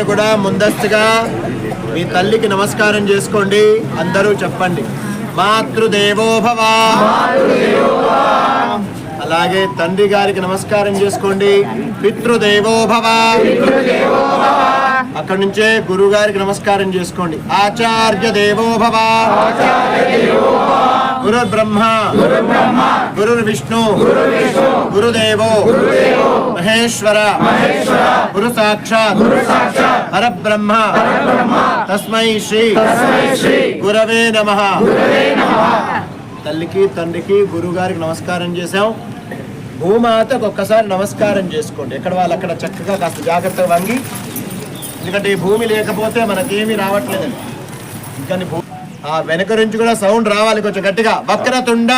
అందరు కూడా ముందస్తుగా మీ తల్లికి నమస్కారం చేసుకోండి. అందరూ చెప్పండి. మాతృదేవోభవ. అలాగే తండ్రి గారికి నమస్కారం చేసుకోండి. పితృదేవోభవ. అక్కడి అక్కడ నుంచే గురువు గారికి నమస్కారం చేసుకోండి. ఆచార్య దేవోభవ. గురు బ్రహ్మ గురు విష్ణు గురుదేవో మహేశ్వర గురు సాక్షాత్ పరబ్రహ్మ తస్మై శ్రీ గురవే నమ తల్లికి తండ్రికి గురువు గారికి నమస్కారం చేశాం. భూమాతకు ఒక్కసారి నమస్కారం చేసుకోండి. ఎక్కడ వాళ్ళు అక్కడ చక్కగా కాస్త జాగ్రత్తగా వంగి ఎందుకంటే ఈ భూమి లేకపోతే మనకేమీ రావట్లేదండి. ఇంకా ఆ వెనక నుంచి కూడా సౌండ్ రావాలి కొంచెం గట్టిగా. వక్రతుండ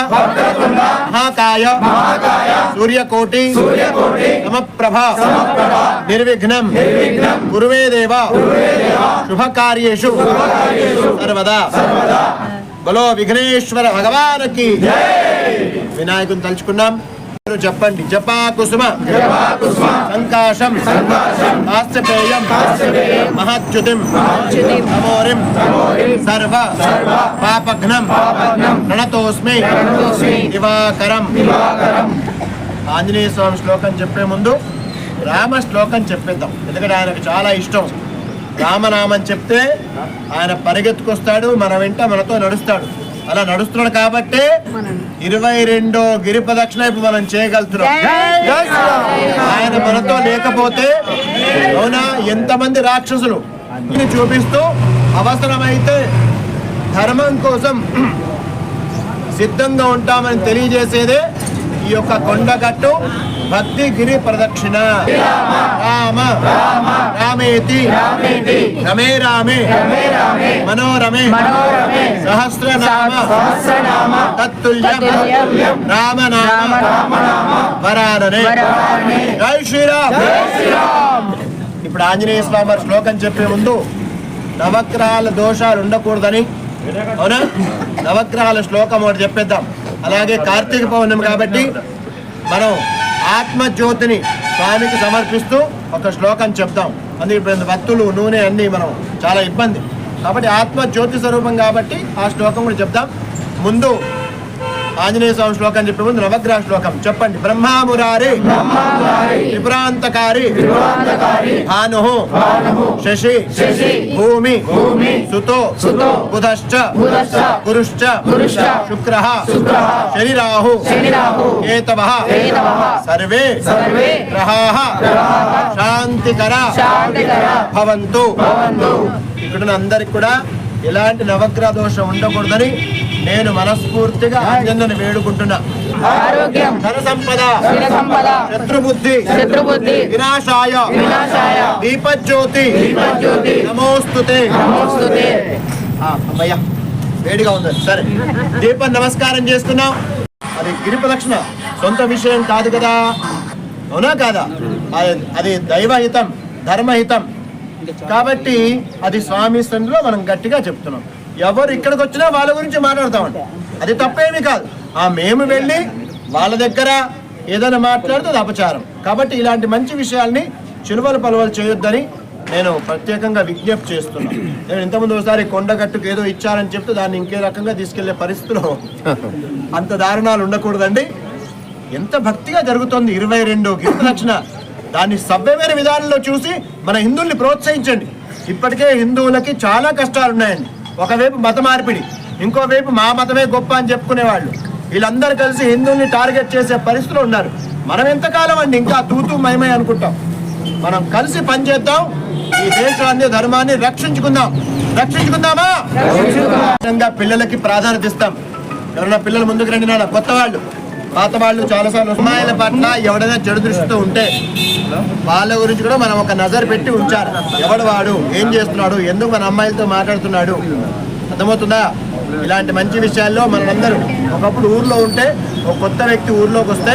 మహాకాయ సూర్యకోటి సమప్రభ నిర్విఘ్నం గురువే దేవ శుభకార్యేషు సర్వదా. బలో విఘ్నేశ్వర భగవానికి. వినాయకుని తలుచుకున్నాం. చెప్పండి. జపా కుసుమ. సంకాశం. కాశ్యపేయం మహచ్యుతిం. నమోరిం. సర్వ. పాపఘ్నం. ప్రణతోస్మి. దివాకరం. ఆంజనేయ స్వామి శ్లోకం చెప్పే ముందు రామ శ్లోకం చెప్పేద్దాం. ఎందుకంటే ఆయనకు చాలా ఇష్టం. రామనామం చెప్తే ఆయన పరిగెత్తుకొస్తాడు మన వెంట మనతో నడుస్తాడు. అలా నడుస్తున్నాడు కాబట్టే ఇరవై రెండో గిరి ప్రదక్షిణ ఇప్పుడు మనం చేయగలుగుతున్నాం. ఆయన మనతో లేకపోతే అవునా? ఎంతమంది రాక్షసులు? చూపిస్తూ అవసరమైతే ధర్మం కోసం సిద్ధంగా ఉంటామని తెలియజేసేదే ఈ యొక్క కొండగట్టు. భక్తి గిరి ప్రదక్షిణ. రామ. రామేతి. రమే రామే. మనోరమే. సహస్రనామ. తత్తుల్యం. రామనామ. వరాననే. జై శ్రీరామ్. ఇప్పుడు ఆంజనేయ స్వామి వారి శ్లోకం చెప్పే ముందు నవగ్రహాల దోషాలు ఉండకూడదని. అవునా? నవగ్రహాల శ్లోకం ఒకటి చెప్పేద్దాం. అలాగే కార్తీక పౌర్ణమి కాబట్టి మనం ఆత్మజ్యోతిని స్వామికి సమర్పిస్తూ ఒక శ్లోకం చెప్తాం. అందుకే ఇప్పుడు భక్తులు నూనె అన్నీ మనం చాలా ఇబ్బంది. కాబట్టి ఆత్మజ్యోతి స్వరూపం కాబట్టి ఆ శ్లోకం కూడా చెప్తాం. ముందు ఆంజనేయ స్వామి శ్లోకం చెప్పే ముందు నవగ్రహ శ్లోకం. చెప్పండి. బ్రహ్మామురారి. త్రిపురాంతకారి భాను శశి. భూమి. సుతో. బుధశ్చ. గురుశ్చ. శుక్ర. శనిరాహు. కేతవ. సర్వే. గ్రహాః. శాంతికర. భవంతు. ఇక్కడ అందరికి కూడా ఎలాంటి నవగ్రహ దోషం ఉండకూడదని నేను మనస్ఫూర్తిగా ఆంజన్యను వేడుకుంటున్నా. ఆరోగ్యం. ధన సంపద. సంపద శత్రుబుద్ధి. శత్రుబుద్ధి. వినాశాయ. వినాశాయ. దీపజ్యోతి. దీపజ్యోతి. నమోస్తుతే. నమోస్తుతే. అమ్మయ్య. వేడిగా ఉంది. సరే. దీపం నమస్కారం చేస్తున్నాం. అది గిరి ప్రదక్షిణ సొంత విషయం కాదు కదా. అవునా కాదా? అది- దైవహితం ధర్మహితం. కాబట్టి అది స్వామి సన్నిధిలో మనం గట్టిగా చెప్తున్నాం. ఎవరు ఇక్కడికి వచ్చినా వాళ్ళ గురించి మాట్లాడతామండి అది తప్పేమీ కాదు. ఆ మేము వెళ్ళి వాళ్ళ దగ్గర ఏదైనా మాట్లాడితే అది అపచారం. కాబట్టి ఇలాంటి మంచి విషయాల్ని చిలువలు పలువలు చేయొద్దని నేను ప్రత్యేకంగా విజ్ఞప్తి చేస్తున్నాను. నేను ఇంతకుముందు ఒకసారి కొండగట్టుకు ఏదో ఇచ్చారని చెప్తే దాన్ని ఇంకే రకంగా తీసుకెళ్ళే పరిస్థితిలో అంత దారుణాలు ఉండకూడదండి. ఎంత భక్తిగా జరుగుతోంది ఇరవై రెండు కీర్తనక్షణ దాన్ని సభ్యమైన విధానంలో చూసి మన హిందువుల్ని ప్రోత్సహించండి. ఇప్పటికే హిందువులకి చాలా కష్టాలు ఉన్నాయండి ఒకవైపు మత మార్పిడి ఇంకోవైపు మా మతమే గొప్ప అని చెప్పుకునేవాళ్ళు. వీళ్ళందరూ కలిసి హిందువుల్ని టార్గెట్ చేసే పరిస్థితిలో ఉన్నారు. మనం ఎంతకాలం అండి ఇంకా తూతూ మయమై అనుకుంటాం? మనం కలిసి పనిచేద్దాం ఈ దేశాన్ని ధర్మాన్ని రక్షించుకుందాం. రక్షించుకుందామా? పిల్లలకి ప్రాధాన్యత ఇస్తాం. ఎవరైనా పిల్లలు ముందుకు రండి నాన్న కొత్త వాళ్ళు పాత వాళ్ళు చాలాసార్లు అమ్మాయిల పట్ల ఎవడైనా చెడు దృష్టితో ఉంటే వాళ్ళ గురించి కూడా మనం ఒక నజర్ పెట్టి ఉంచారు ఎవడు వాడు? ఏం చేస్తున్నాడు? ఎందుకు మన అమ్మాయిలతో మాట్లాడుతున్నాడు? అర్థమవుతుందా? ఇలాంటి మంచి విషయాల్లో మనందరూ ఒకప్పుడు ఊర్లో ఉంటే ఒక కొత్త వ్యక్తి ఊర్లోకి వస్తే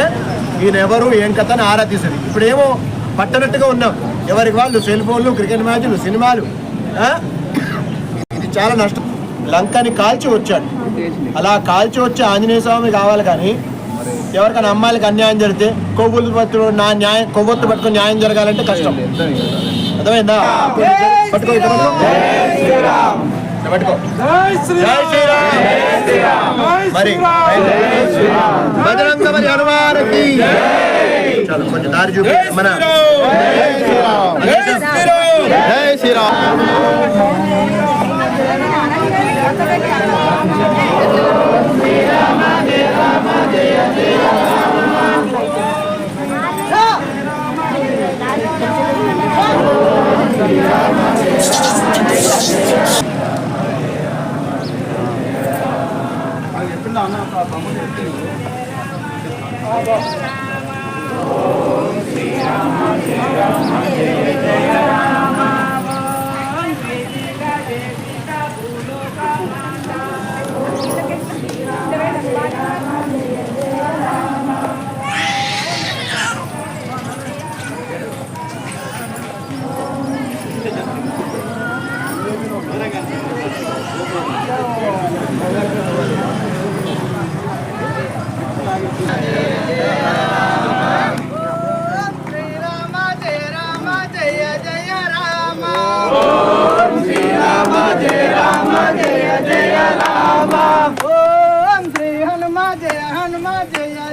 ఈయన ఎవరు ఏం కథ అని ఆరా తీసేది. ఇప్పుడేమో పట్టనట్టుగా ఉన్నాం. ఎవరికి వాళ్ళు? సెల్ ఫోన్లు క్రికెట్ మ్యాచ్లు సినిమాలు ఇది చాలా నష్టం. లంకని కాల్చి వచ్చాడు. అలా కాల్చి వచ్చే ఆంజనేయ స్వామి కావాలి కానీ ఎవరికైనా అమ్మాయిలకు అన్యాయం జరిగితే కొవ్వులు పట్టుకుని నా న్యాయం కొవ్వొత్తు పట్టుకుని న్యాయం జరగాలంటే కష్టం. అర్థమైందా? పట్టుకో పట్టుకో. ఇట్లా పట్టుకో. జై శ్రీరామ్! మరి బజరంగ మరి హనుమానకి చాలు కొంచెం దారి చూపి మన జై శ్రీరామ్! శ్రీరామ! verdadeiramente.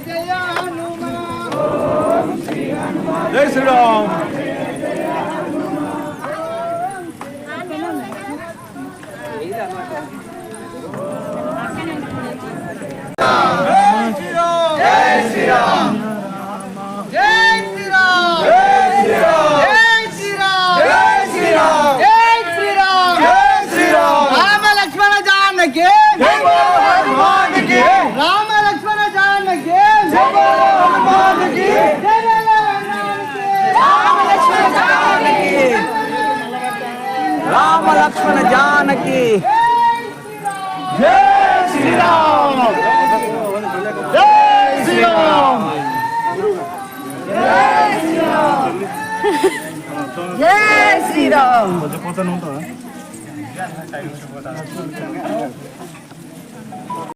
జయ హనుమ శ్రీరామ్ జై శ్రీరామ్ జై శ్రీరామ్ జై శ్రీరామ్ జై శ్రీరామ్ జై శ్రీరామ్ రామ లక్ష్మణ జానకి హనుమానికి రామ లక్ష్మణ జానకి హనుమానికి రామ లక్ష్మణ జానకి రామ లక్ష్మణ జానకి జై శ్రీరామ్